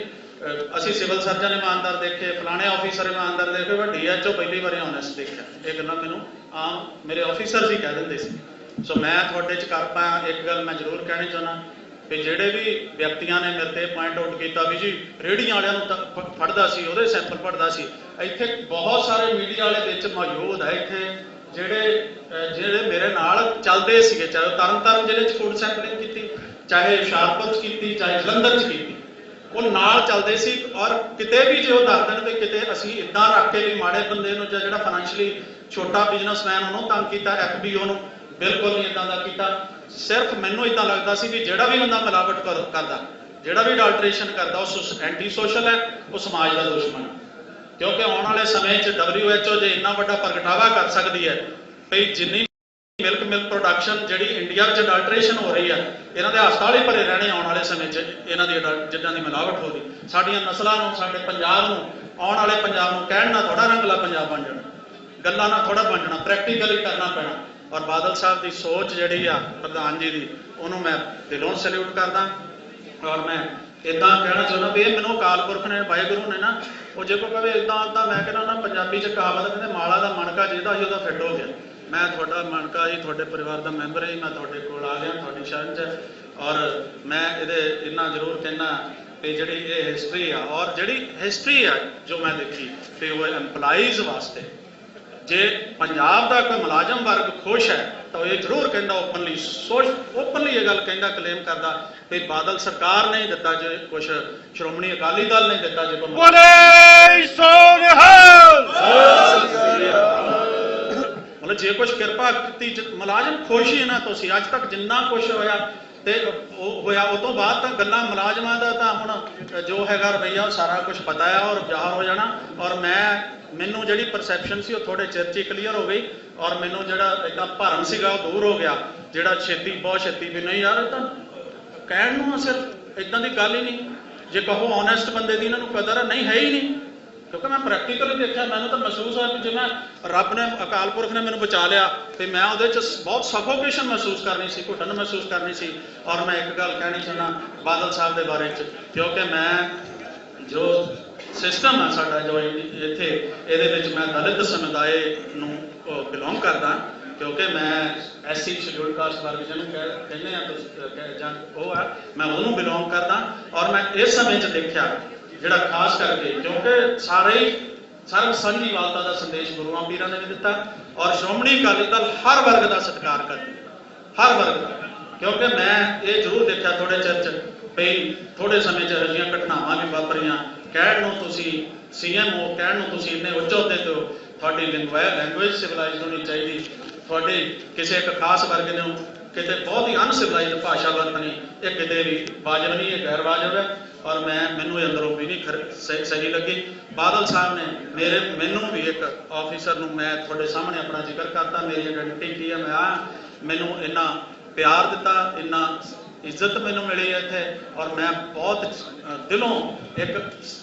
ਅਸੀਂ ਸਿਵਲ ਸਰਜਨ ਇਮਾਨਦਾਰ ਦੇਖੇ, ਫਲਾਣੇ ਆਫੀਸਰ ਇਮਾਨਦਾਰ ਦੇਖੇ, ਪਰ ਡੀਐਚਓ ਪਹਿਲੀ ਵਾਰੀ ਆਨੈਸਟ ਦੇਖਿਆ। ਇਹ ਗੱਲਾਂ ਮੈਨੂੰ ਆਮ ਮੇਰੇ ਆਫੀਸਰਸ ਹੀ ਕਹਿ ਦਿੰਦੇ ਸੀ। ਸੋ ਮੈਂ ਤੁਹਾਡੇ ਚ ਕਰ ਪਾਇਆ, ਇੱਕ ਗੱਲ ਮੈਂ ਜ਼ਰੂਰ ਕਹਿਣੀ ਚਾਹੁੰਦਾ ਵੀ ਜਿਹੜੇ ਵੀ ਵਿਅਕਤੀਆਂ ਨੇ ਮੇਰੇ ਤੇ ਪੁਆਇੰਟ ਆਊਟ ਕੀਤਾ ਵੀ ਜੀ, ਰੇਹੜੀਆਂ ਵਾਲਿਆਂ ਨੂੰ ਫੜਦਾ ਸੀ, ਉਹਦੇ ਸੈਂਪਲ ਫੜਦਾ ਸੀ, ਇੱਥੇ ਬਹੁਤ ਸਾਰੇ ਮੀਡੀਆ ਵਾਲੇ ਵਿੱਚ ਮੌਜੂਦ ਹੈ ਇੱਥੇ। ਜਿਹੜੇ ਜਿਹੜੇ ਮੇਰੇ ਨਾਲ ਚੱਲਦੇ ਸੀਗੇ, ਚਾਹੇ ਤਰਨਤਾਰਨ ਜ਼ਿਲ੍ਹੇ 'ਚ ਫੂਡ ਸੈਂਪਲਿੰਗ ਕੀਤੀ, ਚਾਹੇ ਹੁਸ਼ਿਆਰਪੁਰ ਕੀਤੀ, ਚਾਹੇ ਜਲੰਧਰ 'ਚ ਕੀਤੀ, ਉਹ ਨਾਲ ਚੱਲਦੇ ਸੀ ਔਰ ਕਿਤੇ ਵੀ ਜੇ ਉਹ ਦੱਸ ਦੇਣ ਵੀ ਕਿਤੇ ਅਸੀਂ ਇਦਾਂ ਰੱਖ ਕੇ ਵੀ ਮਾੜੇ ਬੰਦੇ ਨੂੰ ਜਾਂ ਜਿਹੜਾ ਫਾਈਨੈਂਸ਼ਲੀ ਛੋਟਾ ਬਿਜ਼ਨਸਮੈਨ ਉਹਨੂੰ ਤੰਗ ਕੀਤਾ ਐਫਬੀਓ ਨੂੰ ਬਿਲਕੁਲ ਨਹੀਂ ਇਦਾਂ ਦਾ ਕੀਤਾ। ਸਿਰਫ ਮੈਨੂੰ ਇਦਾਂ ਲੱਗਦਾ ਸੀ ਵੀ ਜਿਹੜਾ ਵੀ ਬੰਦਾ ਮਿਲਾਵਟ ਕਰਦਾ, ਜਿਹੜਾ ਵੀ ਅਡਲਟ੍ਰੇਸ਼ਨ ਕਰਦਾ, ਉਹ ਐਂਟੀ ਸੋਸ਼ਲ ਹੈ, ਉਹ ਸਮਾਜ ਦਾ ਦੁਸ਼ਮਣ ਹੈ। ਕਿਉਂਕਿ ਆਉਣ ਵਾਲੇ ਸਮੇਂ 'ਚ WHO ਜੇ ਇੰਨਾ ਵੱਡਾ ਪ੍ਰਗਟਾਵਾ ਕਰ ਸਕਦੀ ਹੈ ਵੀ ਜਿੰਨੀ ਮਿਲਕ ਮਿਲਕ ਪ੍ਰੋਡਕਸ਼ਨ ਜਿਹੜੀ ਇੰਡੀਆ ਵਿੱਚ ਅਡਲਟ੍ਰੇਸ਼ਨ ਹੋ ਰਹੀ ਹੈ ਇਹਨਾਂ ਦੇ ਹਸਪਤਾਲ ਹੀ ਭਰੇ ਰਹਿਣੇ ਆਉਣ ਵਾਲੇ ਸਮੇਂ 'ਚ, ਇਹਨਾਂ ਦੀ ਜਿੱਦਾਂ ਦੀ ਮਿਲਾਵਟ ਹੋ ਰਹੀ। ਸਾਡੀਆਂ ਨਸਲਾਂ ਨੂੰ, ਸਾਡੇ ਪੰਜਾਬ ਨੂੰ, ਆਉਣ ਵਾਲੇ ਪੰਜਾਬ ਨੂੰ ਕਹਿਣ ਨਾਲ ਥੋੜਾ ਰੰਗਲਾ ਪੰਜਾਬ ਬਣ ਜਾਣਾ। ਗੱਲਾਂ ਨਾਲ ਥੋੜਾ ਬਣ ਜਾਣਾ ਪ੍ਰੈਕਟੀਕਲੀ ਕਰਨਾ ਪੈਣਾ। ਔਰ ਬਾਦਲ ਸਾਹਿਬ ਦੀ ਸੋਚ ਜਿਹੜੀ ਆ, ਪ੍ਰਧਾਨ ਜੀ ਦੀ, ਉਹਨੂੰ ਮੈਂ ਦਿਲੋਂ ਸੈਲੂਟ ਕਰਦਾ। ਔਰ ਮੈਂ ਇਦਾਂ ਕਹਿਣਾ ਚਾਹੁੰਦਾ ਵੀ ਇਹ ਮੈਨੂੰ ਅਕਾਲ ਪੁਰਖ ਨੇ, ਵਾਹਿਗੁਰੂ ਨੇ ਨਾ, ਉਹ ਜੇ ਕੋ ਕਵੇ ਇਦਾਂ ਇਦਾਂ ਮੈਂ ਕਹਿੰਦਾ ਨਾ ਪੰਜਾਬੀ ਚ ਕਹਾਵਤ ਕਹਿੰਦੇ ਮਾਲਾ ਦਾ ਮਣਕਾ ਜਿਹਦਾ ਸੀ ਉਹਦਾ ਫਿੱਟ ਹੋ ਗਿਆ। ਮੈਂ ਤੁਹਾਡਾ ਮਣਕਾ ਜੀ, ਤੁਹਾਡੇ ਪਰਿਵਾਰ ਦਾ ਮੈਂਬਰ ਹੀ ਮੈਂ ਤੁਹਾਡੇ ਕੋਲ ਆ ਗਿਆ, ਤੁਹਾਡੀ ਸ਼ਰਨ ਚ। ਔਰ ਮੈਂ ਇਹਦੇ ਇੰਨਾ ਜ਼ਰੂਰ ਕਹਿਣਾ ਕਿ ਜਿਹੜੀ ਇਹ ਹਿਸਟਰੀ ਆ, ਔਰ ਜਿਹੜੀ ਹਿਸਟਰੀ ਆ ਜੋ ਮੈਂ ਦੇਖੀ ਤੇ ਉਹ EMPLOYEES ਵਾਸਤੇ। ਜੇ ਪੰਜਾਬ ਦਾ ਕੋਈ ਮੁਲਾਜ਼ਮ ਵਰਗ ਖੁਸ਼ ਹੈ ਤਾਂ ਇਹ ਜ਼ਰੂਰ ਕਹਿੰਦਾ ਓਪਨਲੀ ਸੋਚ ਓਪਨਲੀ ਇਹ ਗੱਲ ਕਹਿੰਦਾ ਕਲੇਮ ਕਰਦਾ ਵੀ ਬਾਦਲ ਸਰਕਾਰ ਨੇ ਦਿੱਤਾ ਜੇ ਕੁਝ ਸ਼੍ਰੋਮਣੀ ਅਕਾਲੀ ਦਲ ਨੇ ਦਿੱਤਾ ਜੇ ਬੋਲੇ ਸੋਨਹਾਲ ਮਤਲਬ ਜੇ ਕੁਝ ਕਿਰਪਾ ਕੀਤੀ ਮੁਲਾਜ਼ਮ ਖੁਸ਼ ਹੀ ਨਾ ਤੁਸੀਂ ਅੱਜ ਤੱਕ ਜਿੰਨਾ ਕੁਝ ਹੋਇਆ ਤੇ ਉਹ ਹੋਇਆ, ਉਹ ਤੋਂ ਬਾਅਦ ਤਾਂ ਗੱਲਾਂ ਮੁਲਾਜ਼ਮਾਂ ਦਾ ਤਾਂ ਹੁਣ ਜੋ ਹੈਗਾ ਰਵਈਆ, ਉਹ ਸਾਰਾ ਕੁਝ ਪਤਾ ਆ ਔਰ ਜ਼ਾਹਰ ਹੋ ਜਾਣਾ। ਔਰ ਮੈਂ, ਮੈਨੂੰ ਜਿਹੜੀ ਪਰਸੈਪਸ਼ਨ ਸੀ, ਉਹ ਥੋੜੇ ਚਿਰ 'ਚ ਕਲੀਅਰ ਹੋ ਗਈ। ਔਰ ਮੈਨੂੰ ਜਿਹੜਾ ਇਦਾਂ ਭਰਮ ਸੀਗਾ, ਉਹ ਦੂਰ ਹੋ ਗਿਆ। ਜਿਹੜਾ ਛੇਤੀ, ਬਹੁਤ ਛੇਤੀ ਵੀ ਨਹੀਂ ਯਾਰ, ਇਹ ਤਾਂ ਕਹਿਣ ਨੂੰ ਸਿਰਫ ਇਦਾਂ ਦੀ ਗੱਲ ਹੀ ਨਹੀਂ। ਜੇ ਕਹੋ ਓਨੈਸਟ ਬੰਦੇ ਦੀ, ਇਹਨਾਂ ਨੂੰ ਕਦਰ ਨਹੀਂ, ਹੈ ਹੀ ਨਹੀਂ। ਕਿਉਂਕਿ ਮੈਂ ਪ੍ਰੈਕਟੀਕਲੀ ਦੇਖਿਆ, ਮੈਨੂੰ ਤਾਂ ਮਹਿਸੂਸ ਹੋਇਆ ਕਿ ਜੇ ਰੱਬ ਨੇ, ਅਕਾਲ ਪੁਰਖ ਨੇ ਮੈਨੂੰ ਬਚਾ ਲਿਆ, ਤੇ ਮੈਂ ਉਹਦੇ ਚ ਬਹੁਤ ਸਫੋਕੇਸ਼ਨ ਮਹਿਸੂਸ ਕਰਨੀ ਸੀ, ਘੁੱਟਣ ਮਹਿਸੂਸ ਕਰਨੀ ਸੀ, ਔਰ ਮੈਂ ਇੱਕ ਗੱਲ ਕਹਿਣੀ ਚਾਹੁੰਦਾ ਬਾਦਲ ਸਾਹਿਬ ਦੇ ਬਾਰੇ ਚ, ਕਿਉਂਕਿ ਮੈਂ ਜੋ ਸਿਸਟਮ ਆ ਸਾਡਾ, ਜੋ ਇੱਥੇ, ਇਹਦੇ ਵਿੱਚ ਮੈਂ ਦਲਿਤ ਸਮੁਦਾਇ ਨੂੰ ਬਿਲੋਂਗ ਕਰਦਾ, ਕਿਉਂਕਿ ਮੈਂ ਐਸਸੀ ਸ਼ਡਿਊਲ ਕਾਸਟ ਵਰਗ ਜਿਹਨੂੰ ਕਹਿੰਦੇ ਆ ਜਾਂ ਉਹ ਆ, ਮੈਂ ਉਹਨੂੰ ਬਿਲੋਂਗ ਕਰਦਾ, ਔਰ ਮੈਂ ਇਸ ਸਮੇਂ 'ਚ ਦੇਖਿਆ ਜਿਹੜਾ ਖਾਸ ਕਰਕੇ ਕਿਉਂਕਿ ਸਾਰੇ ਹੀ ਸਰਬ ਸੰਜੀਵਾਲਤਾ ਦਾ ਸੰਦੇਸ਼ ਗੁਰੂਆਂ ਪੀਰਾਂ ਨੇ ਵੀ ਦਿੱਤਾ ਔਰ ਸ਼੍ਰੋਮਣੀ ਅਕਾਲੀ ਦਲ ਹਰ ਵਰਗ ਦਾ ਸਤਿਕਾਰ ਕਰਦੀ ਹਰ ਵਰਗ ਦਾ। ਕਿਉਂਕਿ ਮੈਂ ਇਹ ਜ਼ਰੂਰ ਦੇਖਿਆ ਥੋੜੇ ਚਿਰ ਚ ਪਈ ਥੋੜੇ ਸਮੇਂ ਚ ਇਹੋ ਘਟਨਾਵਾਂ ਵੀ ਵਾਪਰੀਆਂ। ਕਹਿਣ ਨੂੰ ਤੁਸੀਂ ਸੀਐਮ ਹੋ, ਕਹਿਣ ਨੂੰ ਤੁਸੀਂ ਇੰਨੇ ਉੱਚ ਅਹੁਦੇ ਤੇ ਹੋ, ਤੁਹਾਡੀ ਲੈਂਗੁਏਜ ਸਿਵਲਾਈਜ਼ ਹੋਣੀ ਚਾਹੀਦੀ। ਤੁਹਾਡੇ ਕਿਸੇ ਇੱਕ ਖਾਸ ਵਰਗ ਨੂੰ ਕਿਤੇ ਬਹੁਤ ਹੀ ਅਨਸਿਵਲਾਈਜ਼ਡ ਭਾਸ਼ਾ ਵਰਤਣੀ, ਇਹ ਕਿਤੇ ਵੀ ਵਾਜਬ ਨਹੀਂ, ਇਹ ਗੈਰ ਵਾਜਬ ਹੈ। ਔਰ ਮੈਂ, ਮੈਨੂੰ ਇਹ ਅੰਦਰੋਂ ਵੀ ਨਹੀਂ ਖਰ- ਸਹੀ ਸਹੀ ਲੱਗੀ। ਬਾਦਲ ਸਾਹਿਬ ਨੇ ਮੇਰੇ, ਮੈਨੂੰ ਵੀ ਇੱਕ ਆਫੀਸਰ ਨੂੰ ਮੈਂ ਤੁਹਾਡੇ ਸਾਹਮਣੇ ਆਪਣਾ ਜ਼ਿਕਰ ਕਰਤਾ, ਮੇਰੀ ਆਇਡੈਂਟੀ ਕੀ ਹੈ, ਮੈਂ ਆ ਮੈਨੂੰ ਇੰਨਾ ਪਿਆਰ ਦਿੱਤਾ, ਇੰਨਾ ਇੱਜ਼ਤ ਮੈਨੂੰ ਮਿਲੀ ਹੈ ਇੱਥੇ। ਔਰ ਮੈਂ ਬਹੁਤ ਦਿਲੋਂ ਇੱਕ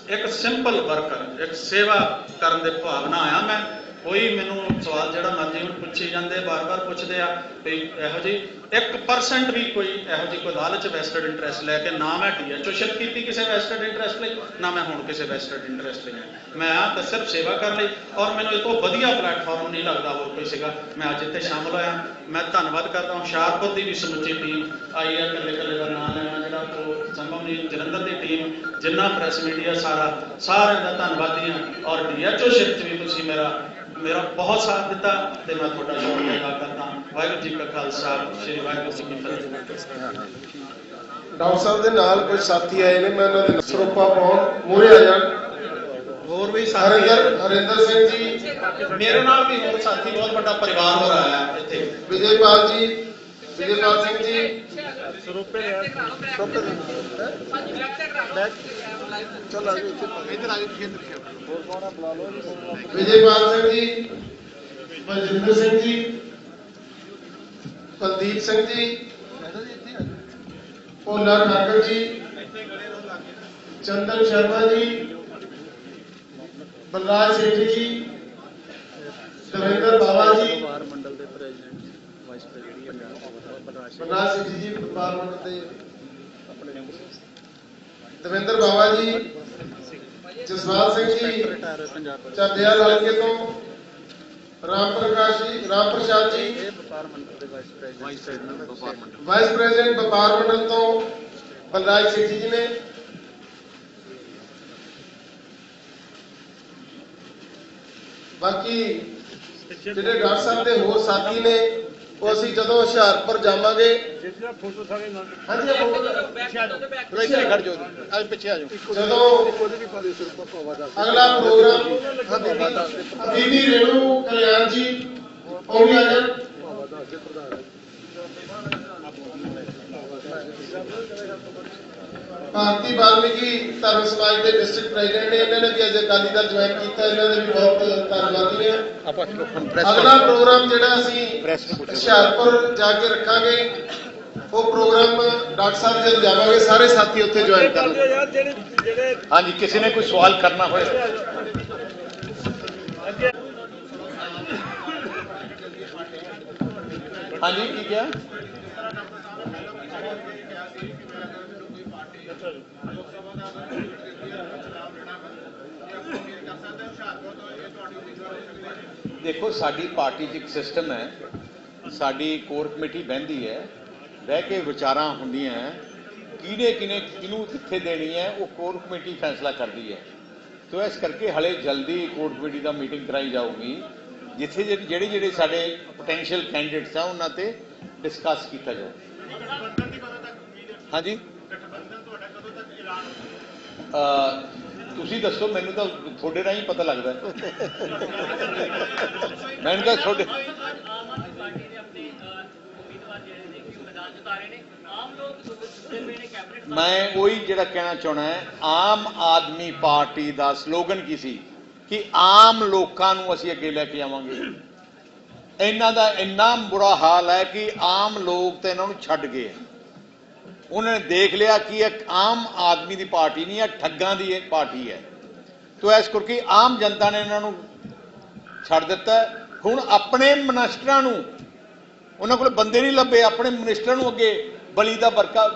ਇੱਕ ਸਿੰਪਲ ਵਰਕਰ ਇੱਕ ਸੇਵਾ ਕਰਨ ਦੇ ਭਾਵਨਾ ਆਇਆ ਮੈਂ। ਕੋਈ ਮੈਨੂੰ ਸਵਾਲ ਜਿਹੜਾ ਮਰਜ਼ੀ ਹੁਣ ਪੁੱਛੀ ਜਾਂਦੇ ਬਾਰ-ਬਾਰ ਪੁੱਛਦੇ ਆ, ਵੀ ਇਹੋ ਜੀ 1% ਵੀ ਕੋਈ ਇਹੋ ਜੀ ਕੋਈ ਲਾਲਚ ਵੈਸਟਡ ਇੰਟਰਸਟ ਲੈ ਕੇ ਨਾ ਮੈਂ ਡੀਐਚਓ ਕੀਤੀ ਕਿਸੇ ਵੈਸਟਡ ਇੰਟਰਸਟ ਲਈ, ਨਾ ਮੈਂ ਹੁਣ ਕਿਸੇ ਵੈਸਟਡ ਇੰਟਰਸਟ ਲਈ ਮੈਂ ਆ ਤਾਂ ਸਿਰਫ ਸੇਵਾ ਕਰਨ ਲਈ, ਔਰ ਮੈਨੂੰ ਇਹ ਤੋਂ ਵਧੀਆ ਪਲੇਟਫਾਰਮ ਨਹੀਂ ਲੱਗਦਾ ਹੋਰ ਕੋਈ ਸੀਗਾ। ਮੈਂ ਅੱਜ ਇੱਥੇ ਸ਼ਾਮਲ ਹੋਇਆ, ਮੈਂ ਧੰਨਵਾਦ ਕਰਦਾ ਹਾਂ ਹੁਸ਼ਿਆਰਪੁਰ ਦੀ ਵੀ ਸਮੁੱਚੀ ਟੀਮ ਆਈ ਹੈ ਇਕੱਲੇ ਇਕੱਲੇ ਦਾ ਨਾਮ ਲੈਣਾ ਜਿਹੜਾ ਉਹ ਸੰਭਵ ਨਹੀਂ, ਜਲੰਧਰ ਦੀ ਟੀਮ ਜਿੰਨਾ ਪ੍ਰੈਸ ਮੀਡੀਆ ਸਾਰਾ, ਸਾਰਿਆਂ ਦਾ ਧੰਨਵਾਦੀ ਹਾਂ। ਔਰ ਡੀਐਚਓ ਸ਼ਿਪ ਵੀ ਤੁਸੀਂ ਮੇਰਾ ਮੇਰਾ ਬਹੁਤ ਸਾਥ ਦਿੱਤਾ ਤੇ ਮੈਂ ਤੁਹਾਡਾ ਸ਼ੁਕਰੀਆ ਅਦਾ ਕਰਦਾ। ਵਾਹਿਗੁਰੂ ਜੀ ਕਾ ਖਾਲਸਾ ਸ੍ਰੀ ਵਾਹਿਗੁਰੂ ਜੀ ਕੀ ਫਤਿਹ। ਡਾਕਟਰ ਸਾਹਿਬ ਦੇ ਨਾਲ ਕੁਝ ਸਾਥੀ ਆਏ ਨੇ ਮੈਂ ਉਹਨਾਂ ਦੇ ਸਰੋਪਾ ਪਾਉਣ। ਮੂਹਰੇ ਆ ਜਾਣ। ਹੋਰ ਵੀ ਹਰਿੰਦਰ ਹਰਿੰਦਰ ਸਿੰਘ ਜੀ। ਮੇਰੇ ਨਾਲ ਵੀ ਹੋਰ ਸਾਥੀ ਬਹੁਤ ਵੱਡਾ ਪਰਿਵਾਰ ਹੋ ਰਿਹਾ ਹੈ ਇੱਥੇ। ਵਿਜੇਪਾਲ ਜੀ ਵਿਜੇਪਾਲ ਸਿੰਘ ਜੀ। ਵਿਜੇਪਾਲ ਸਿੰਘ ਜੀ। ਬਲਜਿੰਦਰ ਸਿੰਘ ਜੀ ਕੁਲਦੀਪ ਸਿੰਘ ਜੀ ਭੋਲਾ ਠਾਕਰ ਜੀ ਚੰਦਨ ਸ਼ਰਮਾ ਜੀ ਬਲਰਾਜ ਸੇਠ ਜੀ ਦਵਿੰਦਰ ਬਾਵਾ ਜੀ ਬਲਰਾਜ ਸਿੰਘ ਜੀ ਵਪਾਰ ਮੰਡਲ ਦੇ ਦਵਿੰਦਰ ਬਾਵਾ ਜੀ ਜਸਵਾਲ ਸਿੰਘ ਜੀ ਚੱਲਿਆ ਹਲਕੇ ਤੋਂ ਰਾਮ ਪ੍ਰਕਾਸ਼ ਜੀ ਰਾਮ ਪ੍ਰਸਾਦ ਜੀ ਵਾਈਸ ਪ੍ਰੈਜ਼ੀਡੈਂਟ ਵਪਾਰ ਮੰਡਲ ਤੋਂ ਬਲਰਾਜ ਸਿੰਘ ਜੀ ਨੇ ਬਾਕੀ ਜਿਹੜੇ ਡਾਕਟਰ ਸਾਹਿਬ ਦੇ ਹੋਰ ਸਾਥੀ ਨੇ ਉਹ ਅਸੀਂ ਜਦੋਂ ਹੁਸ਼ਿਆਰਪੁਰ ਜਾਵਾਂਗੇ। ਹਾਂਜੀ ਇਹ ਫੋਟੋ ਇੱਥੇ ਖੜ ਜਾਓ ਅੱਜ ਪਿੱਛੇ ਆ ਜਾਓ। ਜਦੋਂ ਅਗਲਾ ਪ੍ਰੋਗਰਾਮ ਬੀਬੀ ਰੇਣੂ ਕਲਿਆਣ ਜੀ ਉਹ ਵੀ ਆ ਜਾਣ ਭਾਰਤੀ ਵਾਲਮੀਕੀ ਧਰਮ ਸਮਾਜ ਦੇ ਡਿਸਟ੍ਰਿਕਟ ਪ੍ਰੈਜ਼ੀਡੈਂਟ ਨੇ ਇਹਨਾਂ ਨੇ ਵੀ ਅੱਜ ਅਕਾਲੀ ਦਲ ਜੁਆਇਨ ਕੀਤਾ ਇਹਨਾਂ ਦੇ ਵੀ ਬਹੁਤ ਧੰਨਵਾਦੀ ਨੇ ਆਪਾਂ ਹੁਣ ਪ੍ਰੈਸ ਅਗਲਾ ਪ੍ਰੋਗਰਾਮ ਜਿਹੜਾ ਅਸੀਂ ਪ੍ਰੈਸ ਨੂੰ ਪੁੱਛੋ। ਹੁਸ਼ਿਆਰਪੁਰ ਜਾ ਕੇ ਰੱਖਾਂਗੇ ਉਹ ਪ੍ਰੋਗਰਾਮ ਡਾਕਟਰ ਸਾਹਿਬ ਜਦ ਜਾਵਾਂਗੇ ਸਾਰੇ ਸਾਥੀ ਉੱਥੇ ਜੁਆਇਨ ਕਰਨਗੇ ਹਾਂਜੀ ਕਿਸੇ ਨੇ ਕੋਈ ਸਵਾਲ ਕਰਨਾ ਹੋਏ। ਹਾਂਜੀ ਕੀ ਕਿਹਾ? ਦੇਖੋ, ਸਾਡੀ ਪਾਰਟੀ 'ਚ ਇੱਕ ਸਿਸਟਮ ਹੈ। ਸਾਡੀ ਕੋਰ ਕਮੇਟੀ ਬਹਿੰਦੀ ਹੈ। ਬਹਿ ਕੇ ਵਿਚਾਰਾਂ ਹੁੰਦੀਆਂ ਹੈ। ਕਿਹਨੇ ਕਿਨੇ ਕਿਹਨੂੰ ਕਿੱਥੇ ਦੇਣੀ ਹੈ, ਉਹ ਕੋਰ ਕਮੇਟੀ ਫੈਸਲਾ ਕਰਦੀ ਹੈ। ਸੋ ਇਸ ਕਰਕੇ ਹਲੇ ਜਲਦੀ ਕੋਰ ਕਮੇਟੀ ਦਾ ਮੀਟਿੰਗ ਕਰਾਈ ਜਾਊਗੀ। ਜਿੱਥੇ ਜਿਹੜੇ ਜਿਹੜੇ ਜਿਹੜੇ ਸਾਡੇ ਪੋਟੈਂਸ਼ੀਅਲ ਕੈਂਡੀਡੇਟਸ ਆ, ਉਹਨਾਂ ਤੇ ਡਿਸਕਸ ਕੀਤਾ ਜਾਊ। ਹਾਂਜੀ? ਤੁਸੀਂ ਦੱਸੋ, ਮੈਨੂੰ ਤਾਂ ਤੁਹਾਡੇ ਰਾਹੀਂ ਪਤਾ ਲੱਗਦਾ। ਮੈਨੂੰ ਤਾਂ ਤੁਹਾਡੇ ਮੈਂ ਉਹੀ ਜਿਹੜਾ ਕਹਿਣਾ ਚਾਹਣਾ ਹੈ, ਆਮ ਆਦਮੀ ਪਾਰਟੀ ਦਾ ਸਲੋਗਨ ਕੀ ਸੀ? ਕਿ ਆਮ ਲੋਕਾਂ ਨੂੰ ਅਸੀਂ ਅੱਗੇ ਲੈ ਕੇ ਆਵਾਂਗੇ। ਇਹਨਾਂ ਦਾ ਇੰਨਾ ਬੁਰਾ ਹਾਲ ਹੈ ਕਿ ਆਮ ਲੋਕ ਤੇ ਇਹਨਾਂ ਨੂੰ ਛੱਡ ਗਏ ਉਹਨਾਂ ਨੇ ਦੇਖ ਲਿਆ ਕਿ ਇਹ ਆਮ ਆਦਮੀ ਦੀ ਪਾਰਟੀ ਨਹੀਂ ਹੈ ਠੱਗਾਂ ਦੀ ਇਹ ਪਾਰਟੀ ਹੈ। ਤੋ ਇਸ ਕਰਕੇ ਆਮ ਜਨਤਾ ਨੇ ਇਹਨਾਂ ਨੂੰ ਛੱਡ ਦਿੱਤਾ। ਹੁਣ ਆਪਣੇ ਮਨਿਸਟਰਾਂ ਨੂੰ ਉਹਨਾਂ ਕੋਲ ਬੰਦੇ ਨਹੀਂ ਲੱਭੇ ਆਪਣੇ ਮਿਨਿਸਟਰ ਨੂੰ ਅੱਗੇ ਬਲੀ ਦਾ ਬਰਕਾ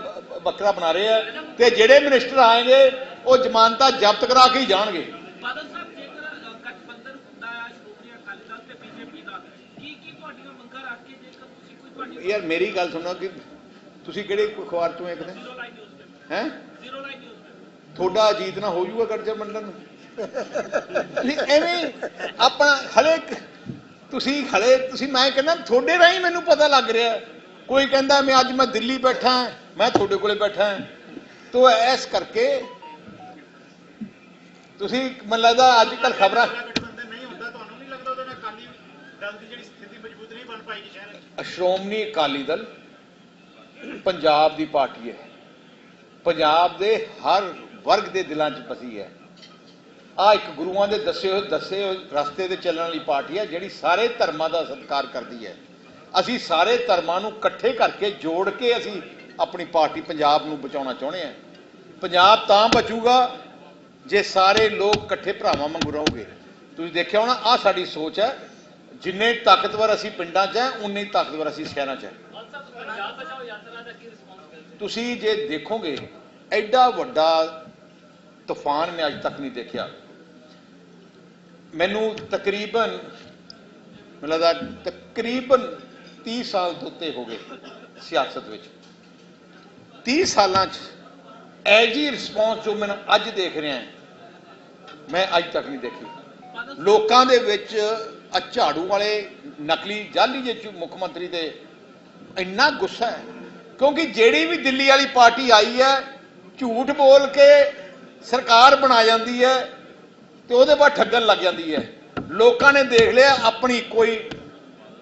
ਬੱਕਰਾ ਬਣਾ ਰਹੇ ਆ। ਤੇ ਜਿਹੜੇ ਮਿਨਿਸਟਰ ਆਏਗੇ ਉਹ ਜ਼ਮਾਨਤਾਂ ਜ਼ਬਤ ਕਰਾ ਕੇ ਹੀ ਜਾਣਗੇ। ਬਾਦਲ ਸਾਹਿਬ ਜੇਕਰ ਅਹ, ਗਠਬੰਧਨ ਹੁੰਦਾ ਹੈ ਸ਼੍ਰੋਮਣੀ ਅਕਾਲੀ ਦਲ ਤੇ ਬੀਜੇਪੀ ਦਾ ਕੀ ਕੀ ਤੁਹਾਡੀਆਂ ਮੰਗਾਂ ਰੱਖ ਕੇ ਜੇਕਰ ਤੁਸੀਂ ਕੋਈ ਤੁਹਾਡੀ ਯਾਰ ਮੇਰੀ ਗੱਲ ਸੁਣੋ ਕਿ ਤੁਸੀਂ ਕਿਹੜੇ ਅਖਬਾਰ ਚੋਂ ਇੱਕ ਦਿਨ ਹੈ? ਜ਼ੀਰੋ ਲਾਈਨ ਨਿਊਜ਼ ਤੁਹਾਡਾ ਅਜੀਤ ਨਾ ਹੋ ਜਾਊਗਾ ਗੜਜਾ ਮੰਡਲ ਨੂੰ। ਨਹੀਂ ਐਵੇਂ ਆਪਣਾ ਹਲੇ ਤੁਸੀਂ ਹਲੇ ਤੁਸੀਂ ਮੈਂ ਕਹਿੰਦਾ ਤੁਹਾਡੇ ਰਾਹੀਂ ਮੈਨੂੰ ਪਤਾ ਲੱਗ ਰਿਹਾ। ਹੈ। ਕੋਈ ਕਹਿੰਦਾ ਮੈਂ ਅੱਜ ਮੈਂ ਦਿੱਲੀ ਬੈਠਾ ਹਾਂ, ਮੈਂ ਤੁਹਾਡੇ ਕੋਲੇ ਬੈਠਾ। ਹਾਂ। ਤੋ ਇਸ ਕਰਕੇ ਤੁਸੀਂ ਮੈਨੂੰ ਲੱਗਦਾ ਅੱਜ ਕੱਲ ਖਬਰਾਂ ਸ਼੍ਰੋਮਣੀ ਅਕਾਲੀ ਦਲ ਪੰਜਾਬ ਦੀ ਪਾਰਟੀ ਹੈ। ਪੰਜਾਬ ਦੇ ਹਰ ਵਰਗ ਦੇ ਦਿਲਾਂ 'ਚ ਫਸੀ ਹੈ। ਆ ਇੱਕ ਗੁਰੂਆਂ ਦੇ ਦੱਸੇ ਹੋਏ ਦੱਸੇ ਹੋਏ ਰਸਤੇ ਤੇ ਚੱਲਣ ਵਾਲੀ ਪਾਰਟੀ ਹੈ, ਜਿਹੜੀ ਸਾਰੇ ਧਰਮਾਂ ਦਾ ਸਤਿਕਾਰ ਕਰਦੀ ਹੈ। ਅਸੀਂ ਸਾਰੇ ਧਰਮਾਂ ਨੂੰ ਇਕੱਠੇ ਕਰਕੇ ਜੋੜ ਕੇ ਅਸੀਂ ਆਪਣੀ ਪਾਰਟੀ ਪੰਜਾਬ ਨੂੰ ਬਚਾਉਣਾ ਚਾਹੁੰਦੇ ਹਾਂ। ਪੰਜਾਬ ਤਾਂ ਬਚੂਗਾ ਜੇ ਸਾਰੇ ਲੋਕ ਇਕੱਠੇ ਭਰਾਵਾਂ ਵਾਂਗੂ ਰਹੋਗੇ। ਤੁਸੀਂ ਦੇਖਿਆ ਹੋਣਾ ਆ ਸਾਡੀ ਸੋਚ ਹੈ, ਜਿੰਨੇ ਤਾਕਤਵਰ ਅਸੀਂ ਪਿੰਡਾਂ 'ਚ ਹੈ, ਉਨੇ ਤਾਕਤਵਰ ਅਸੀਂ ਸ਼ਹਿਰਾਂ 'ਚ ਹੈ। ਤੁਸੀਂ ਜੇ ਦੇਖੋਗੇ, ਐਡਾ ਵੱਡਾ ਤੂਫਾਨ ਮੈਂ ਅੱਜ ਤੱਕ ਨਹੀਂ ਦੇਖਿਆ। ਮੈਨੂੰ ਤਕਰੀਬਨ, ਮੈਨੂੰ ਲੱਗਦਾ ਤਕਰੀਬਨ 30 ਸਾਲ ਤੋਂ ਉੱਤੇ ਹੋ ਗਏ ਸਿਆਸਤ ਵਿੱਚ। 30 ਸਾਲਾਂ 'ਚ ਐ ਜੀ ਰਿਸਪੌਂਸ ਜੋ ਮੈਨੂੰ ਅੱਜ ਦੇਖ ਰਿਹਾ ਮੈਂ ਅੱਜ ਤੱਕ ਨਹੀਂ ਦੇਖੀ। ਲੋਕਾਂ ਦੇ ਵਿੱਚ ਆ ਝਾੜੂ ਵਾਲੇ, ਨਕਲੀ, ਜਾਲੀ ਜੇ ਚੁ- ਮੁੱਖ ਮੰਤਰੀ ਦੇ ਇੰਨਾ ਗੁੱਸਾ ਹੈ, ਕਿਉਂਕਿ ਜਿਹੜੀ ਵੀ ਦਿੱਲੀ ਵਾਲੀ ਪਾਰਟੀ ਆਈ ਹੈ, ਝੂਠ ਬੋਲ ਕੇ ਸਰਕਾਰ ਬਣਾ ਜਾਂਦੀ ਹੈ ਤੇ ਉਹਦੇ ਬਾਅਦ ਠੱਗਣ ਲੱਗ ਜਾਂਦੀ ਹੈ। ਲੋਕਾਂ ਨੇ ਦੇਖ ਲਿਆ, ਆਪਣੀ ਕੋਈ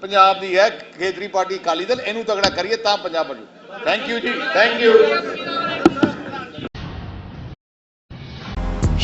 ਪੰਜਾਬ ਦੀ ਹੈ, ਖੇਤਰੀ ਪਾਰਟੀ ਅਕਾਲੀ ਦਲ, ਇਹਨੂੰ ਤਗੜਾ ਕਰੀਏ ਤਾਂ ਪੰਜਾਬ ਬਚੂ ਥੈਂਕ ਯੂ ਜੀ thank you